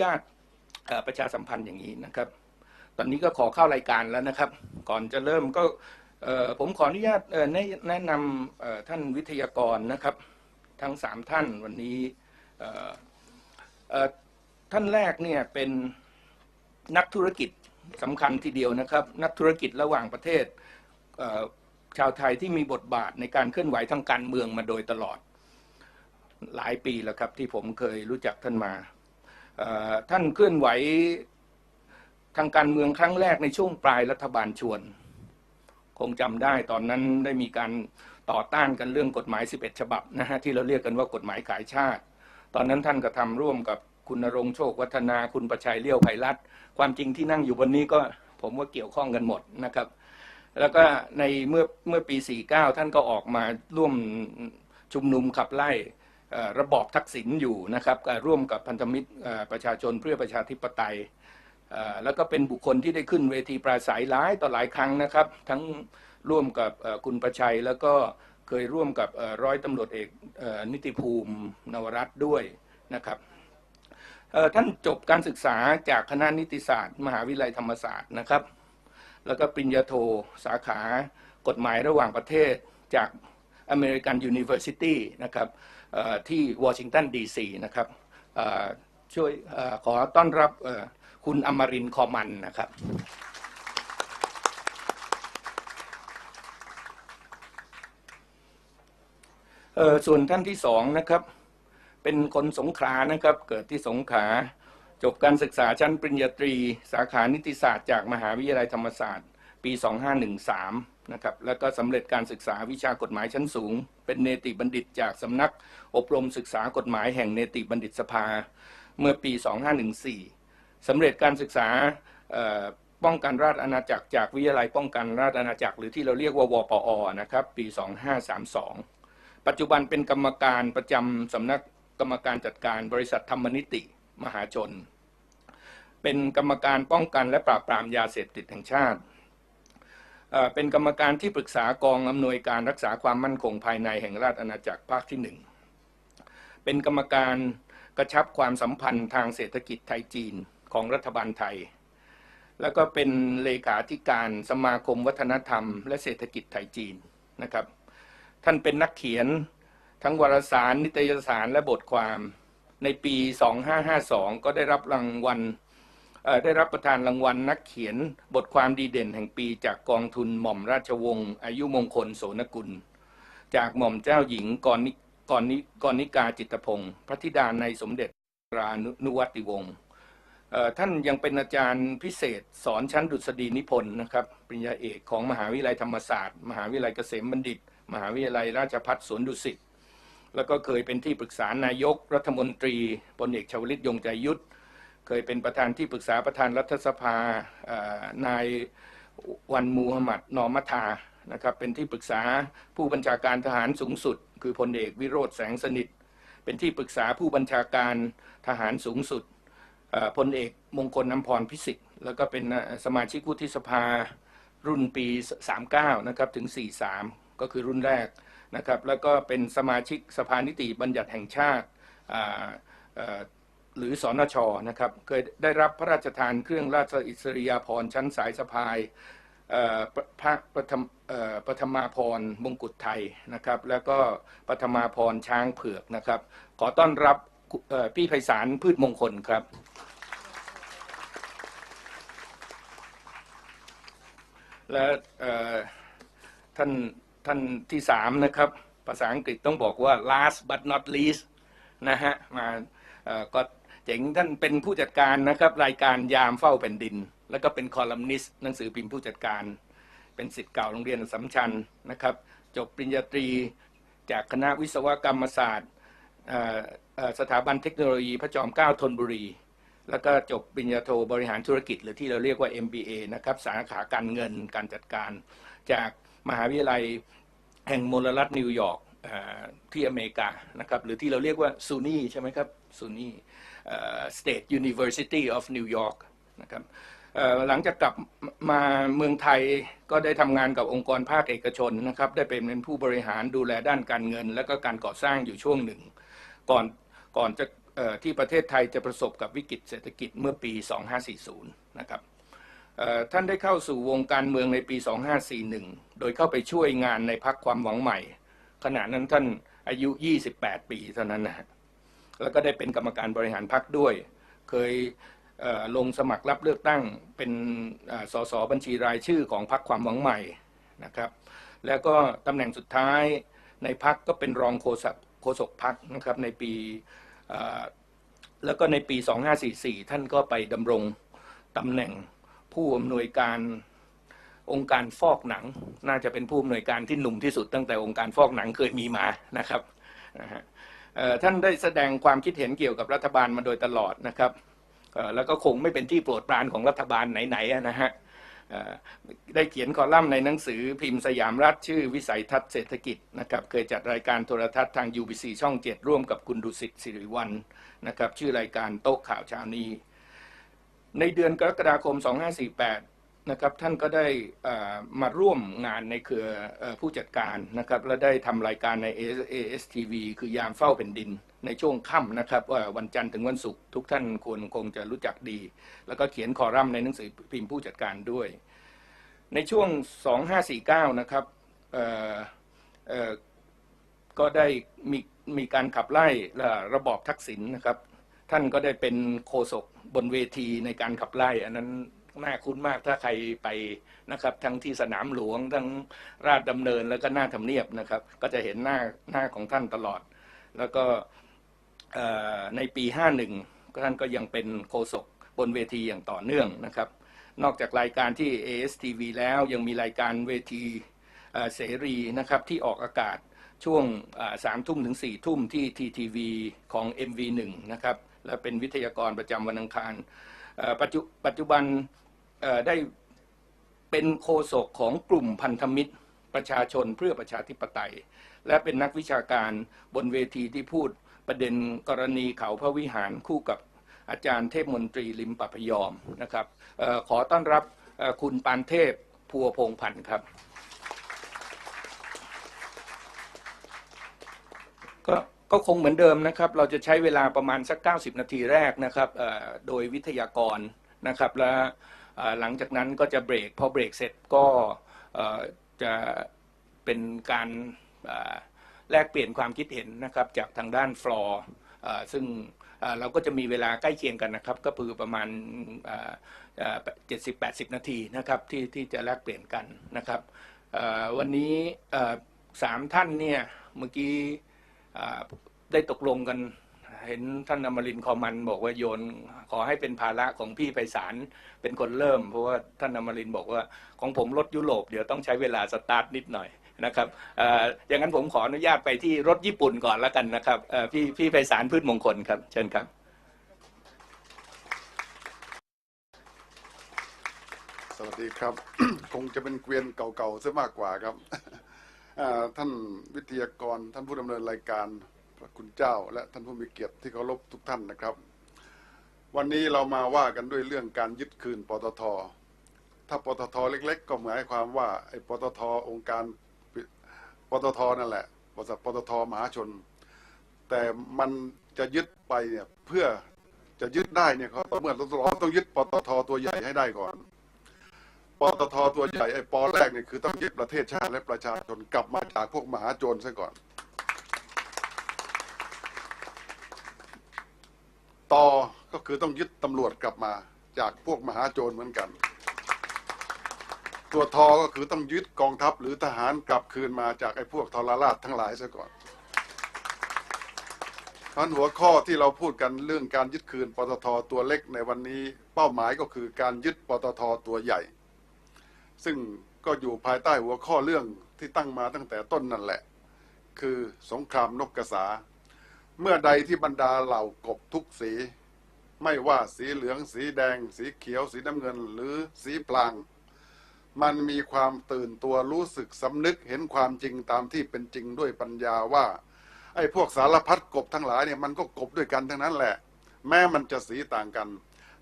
ญาตประชาสัมพันธ์อย่างนี้นะครับ ตอนนี้ก็ขอเข้ารายการแล้วนะครับ ก่อนจะเริ่มก็ผมขออนุญาตแนะนำท่านวิทยากรนะครับ ทั้งสามท่านวันนี้ท่านแรกเนี่ยเป็นนักธุรกิจสำคัญทีเดียวนะครับ นักธุรกิจระหว่างประเทศชาวไทยที่มีบทบาทในการเคลื่อนไหวทางการเมืองมาโดยตลอดหลายปีแล้วครับที่ผมเคยรู้จักท่านมา ท่านเคลื่อนไหวทางการเมืองครั้งแรกในช่วงปลายรัฐบาลชวน คงจำได้ตอนนั้นได้มีการต่อต้านกันเรื่องกฎหมาย 11 ฉบับนะฮะที่เราเรียกกันว่ากฎหมายขายชาติ ตอนนั้นท่านก็ทำร่วมกับคุณณรงโชควัฒนาคุณประชัยเลี้ยวไพรัตความจริงที่นั่งอยู่บนนี้ก็ผมว่าเกี่ยวข้องกันหมดนะครับ แล้วก็ในเมื่อเมื่อปี 49 ท่านก็ออกมาร่วมชุมนุมขับไล่ ระบอบทักษิณอยู่นะครับร่วมกับพันธมิตรประชาชนเพื่อประชาธิปไตยแล้วก็เป็นบุคคลที่ได้ขึ้นเวทีปราศัยหลายต่อหลายครั้งนะครับ ทั้งร่วมกับคุณประชัยแล้วก็เคยร่วมกับร้อยตำรวจเอกนิติภูมินวรัตด้วยนะครับท่านจบการศึกษาจากคณะนิติศาสตร์ มหาวิทยาลัยธรรมศาสตร์นะครับ แล้วก็ปริญญาโทสาขากฎหมายระหว่างประเทศจาก American University นะครับ ที่วอชิงตันดีซีนะครับช่วยอขอต้อนรับคุณอมรินคอมันนะครับ ส่วนท่านที่สองนะครับ เป็นคนสงขลานะครับ เกิดที่สงขลาจบการศึกษาชั้นปริญญาตรี สาขานิติศาสตร์จากมหาวิทยาลัยธรรมศาสตร์ ปี 2513 นะครับแล้วก็สำเร็จการศึกษาวิชากฎหมายชั้นสูง เป็นเนติบัณฑิตจากสำนักอบรมศึกษากฎหมายแห่งเนติบัณฑิตสภาเมื่อปี 2514สำเร็จการศึกษาป้องกันราษฎร์อาณาจักรจากวิทยาลัยป้องกันราษฎร์อาณาจักร หรือที่เราเรียกว่าวปอนะครับปี 2532 ปัจจุบันเป็นกรรมการประจำสำนักกรรมการจัดการบริษัทธรรมนิติมหาชน เป็นกรรมการป้องกันและปราบปรามยาเสพติดแห่งชาติ เป็นกรรมการที่ปรึกษากองอำนวยการรักษาความมั่นคงภายในแห่งราชอาณาจักรภาคที่หนึ่งเป็นกรรมการกระชับความสัมพันธ์ทางเศรษฐกิจไทยจีนของรัฐบาลไทย แล้วก็เป็นเลขาธิการสมาคมวัฒนธรรม และเศรษฐกิจไทยจีนนะครับ ท่านเป็นนักเขียนทั้งวารสารนิตยสารและบทความ ในปี 2552 ก็ได้รับรางวัล ได้รับประทานรางวัลนักเขียนบทความดีเด่นแห่งปีจากกองทุนหม่อมราชวงศ์อายุมงคลโสนกุล จากหม่อมเจ้าหญิงกรณิกรณิกรณิกาจิตพงศ์พระธิดาในสมเด็จรานุวัติวงศ์ท่านยังเป็นอาจารย์พิเศษสอนชั้นดุษฎีนิพนธ์นะครับปริญญาเอกของมหาวิทยาลัยธรรมศาสตร์ มหาวิทยาลัยเกษมบัณฑิต มหาวิทยาลัยราชภัฏสวนดุสิตแล้วก็เคยเป็นที่ปรึกษานายกรัฐมนตรีพลเอกชวลิตยงใจยุทธ เคยเป็นประธานที่ปรึกษาประธานรัฐสภานายวันมูฮัมหมัดนอมัทานะครับเป็นที่ปรึกษาผู้บัญชาการทหารสูงสุด คือพลเอกวิโรธแสงสนิท เป็นที่ปรึกษาผู้บัญชาการทหารสูงสุดพลเอกมงคลน้ำพรพิสิทธิ์แล้วก็เป็นสมาชิกวุฒิสภารุ่นปี 39 นะครับถึง 43 ก็คือรุ่นแรกนะครับแล้วก็เป็นสมาชิกสภานิติบัญญัติแห่งชาติ หรือสอนชนะครับเคยได้รับพระราชทานเครื่องราชอิสริยาภรณ์ชั้นสายสะพายพระประธมเอ่อปฐมาพรณ์มงกุฎไทยนะครับ แล้วก็ปฐมาพรณ์ช้างเผือกนะครับ ขอต้อนรับพี่ไพศาลพืชมงคลครับ และท่านท่านที่สามนะครับ ภาษาอังกฤษต้องบอกว่า last but not least นะฮะมาก็ เจ๋งท่านเป็นผู้จัดการนะครับ รายการยามเฝ้าแผ่นดิน แล้วก็เป็นคอลัมนิสต์หนังสือพิมพ์ผู้จัดการ เป็นสิทธิ์เก่าโรงเรียนสสัมชัญนะครับ จบปริญญาตรีจากคณะวิศวกรรมศาสตร์สถาบันเทคโนโลยีพระจอมเกล้าธนบุรี แล้วก็จบปริญญาโทบริหารธุรกิจ หรือที่เราเรียกว่า MBA นะครับสาขาการเงินการจัดการ จากมหาวิทยาลัยแห่งมลรัฐนิวยอร์ก ที่อเมริกานะครับหรือที่เราเรียกว่าซูนีใช่ไหมครับซูนี State University of New York นะครับหลังจากกลับมาเมืองไทยก็ได้ทำงานกับองค์กรภาคเอกชนนะครับได้เป็นผู้บริหารดูแลด้านการเงิน และก็การก่อสร้างอยู่ช่วงหนึ่ง ก่อนก่อนจะที่ประเทศไทยจะประสบกับวิกฤตเศรษฐกิจเมื่อปี 2540 นะครับท่านได้เข้าสู่วงการเมืองในปี 2541 โดยเข้าไปช่วยงานในพักความหวังใหม่ ขณะนั้นท่านอายุ 28 ปีเท่านั้นนะแล้วก็ได้เป็นกรรมการบริหารพักด้วย เคยเลงสมัครรับเลือกตั้งเป็นอ่อสสบัญชีรายชื่อของพรรคความหวังใหม่นะครับ แล้วก็ตำแหน่งสุดท้ายในพักก็เป็นรองโฆษกโฆษกพักนะครับในปีแล้วก็ในปี 2544 ท่านก็ไปดำรงตำแหน่งผู้อำนวยการ องค์การฟอกหนัง น่าจะเป็นผู้อำนวยการที่หนุ่มที่สุดตั้งแต่องค์การฟอกหนังเคยมีมานะครับท่านได้แสดงความคิดเห็นเกี่ยวกับรัฐบาลมาโดยตลอดนะครับแล้วก็คงไม่เป็นที่โปรดปรานของรัฐบาลไหนๆนะฮะได้เขียนคอลัมน์ในหนังสือพิมพ์สยามรัฐชื่อวิสัยทัศน์เศรษฐกิจนะครับเคยจัดรายการโทรทัศน์ทาง UBC ช่อง 7 ร่วมกับคุณดุสิตสิริวัลนะครับชื่อรายการโต๊ะข่าวเช้านี้ ในเดือนกรกฎาคม 2548 นะครับท่านก็ได้มาร่วมงานในเครือผู้จัดการนะครับและได้ทำรายการใน ASTV คือยามเฝ้าแผ่นดินในช่วงค่ำนะครับว่าวันจันทร์ถึงวันศุกร์ทุกท่านควรคงจะรู้จักดี แล้วก็เขียนคอลัมน์ในหนังสือพิมพ์ผู้จัดการด้วย ในช่วง 2549 นะครับก็ได้มีมีการขับไล่ระบอบทักษิณนะครับ ท่านก็ได้เป็นโฆษกบนเวทีในการขับไล่อันนั้น น่าคุ้นมากถ้าใครไปนะครับ ทั้งที่สนามหลวงทั้งราชดำเนินแล้วก็หน้าทำเนียบนะครับ ก็จะเห็นหน้าหน้าของท่านตลอด แล้วก็ในปี 51 ก็ท่านก็ยังเป็นโฆษกบนเวทีอย่างต่อเนื่องนะครับ นอกจากรายการที่ ASTV แล้วยังมีรายการเวทีเสรีนะครับที่ออกอากาศช่วงสามทุ่มถึงสี่ทุ่มที่ TTV ของ MV1 นะครับ และเป็นวิทยากรประจำวันอังคารปัจจุปัจจุบัน ได้เป็นโฆษกของกลุ่มพันธมิตรประชาชนเพื่อประชาธิปไตย และเป็นนักวิชาการบนเวทีที่พูดประเด็นกรณีเขาพระวิหารคู่กับอาจารย์เทพมนตรีลิมปพยอมนะครับออขอต้อนรับคุณปานเทพพัวพงพันธ์ครับ ก็ก็คงเหมือนเดิมนะครับ เราจะใช้เวลาประมาณสัก 90 นาทีแรกนะครับโดยวิทยากรนะครับและ หลังจากนั้นก็จะเบรกพอเบรกเสร็จก็จะเป็นการแลกเปลี่ยนความคิดเห็นนะครับจากทางด้านฟลอร์ซึ่งเราก็จะมีเวลาใกล้เคียงกันนะครับ ก็คือประมาณเจ็ดสิบแปดสิบนาทีนะครับที่ที่จะแลกเปลี่ยนกันนะครับวันนี้สามท่านเนี่ยเมื่อกี้ได้ตกลงกัน เห็นท่านอมรินคอมันบอกว่าโยน ขอให้เป็นภาระของพี่ไพศาลเป็นคนเริ่ม เพราะว่าท่านอมรินบอกว่าของผมรถยุโรปเดี๋ยวต้องใช้เวลาสตาร์ทนิดหน่อยนะครับออย่างนั้นผมขออนุญาตไปที่รถญี่ปุ่นก่อนแล้วกันนะครับพี่พี่ไพศาลพืชมงคลครับ เชิญครับสวัสดีครับ คงจะเป็นเกวียนเก่าๆซะมากกว่าครับท่านวิทยากรท่านผู้ดำเนินรายการ ระคุณเจ้า และท่านผู้มีเกียรติที่เคารพทุกท่านนะครับ วันนี้เรามาว่ากันด้วยเรื่องการยึดคืนปตท ถ้าปตทเล็ก ๆ ก็หมายความว่าไอ้ปตทองค์การปตทนั่นแหละบริษัทปตทมหาชน แต่มันจะยึดไปเนี่ยเพื่อจะยึดได้เนี่ยเขาเมื่อเราต้องยึดปตทตัวใหญ่ให้ได้ก่อนปตทตัวใหญ่ไอ้ปอแรกเนี่ยคือต้องยึดประเทศชาติและประชาชนกลับมาจากพวกมหาโจรซะก่อน ต่อก็คือต้องยึดตำรวจกลับมา จากพวกมหาโจรเหมือนกัน ตัวทอก็คือต้องยึดกองทัพหรือทหารกลับคืนมาจากไอ้พวกทรราชทั้งหลายซะก่อนเพราะฉะนั้นหัวข้อที่เราพูดกันเรื่องการยึดคืนปตทตัวเล็กในวันนี้ เป้าหมายก็คือการยึดปตทตัวใหญ่ ซึ่งก็อยู่ภายใต้หัวข้อเรื่องที่ตั้งมาตั้งแต่ต้นนั่นแหละ คือสงครามนกกระสา เมื่อใดที่บรรดาเหล่ากบทุกสี ไม่ว่าสีเหลืองสีแดง สีเขียว สีน้ำเงินหรือสีพลาง มันมีความตื่นตัวรู้สึกสำนึกเห็นความจริงตามที่เป็นจริงด้วยปัญญาว่า ไอ้พวกสารพัดกบทั้งหลายเนี่ยมันก็กบด้วยกันทั้งนั้นแหละ แม้มันจะสีต่างกัน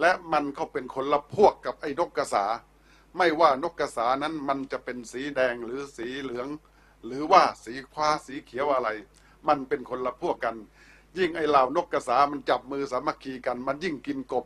และมันก็เป็นคนละพวกกับไอ้นกกระสา ไม่ว่านกกระสานั้นมันจะเป็นสีแดงหรือสีเหลือง หรือว่าสีฟ้าสีเขียวอะไร มันเป็นคนละพวกกัน ยิ่งไอ้เหล่านกกระสามันจับมือสามัคคีกัน มันยิ่งกินกบ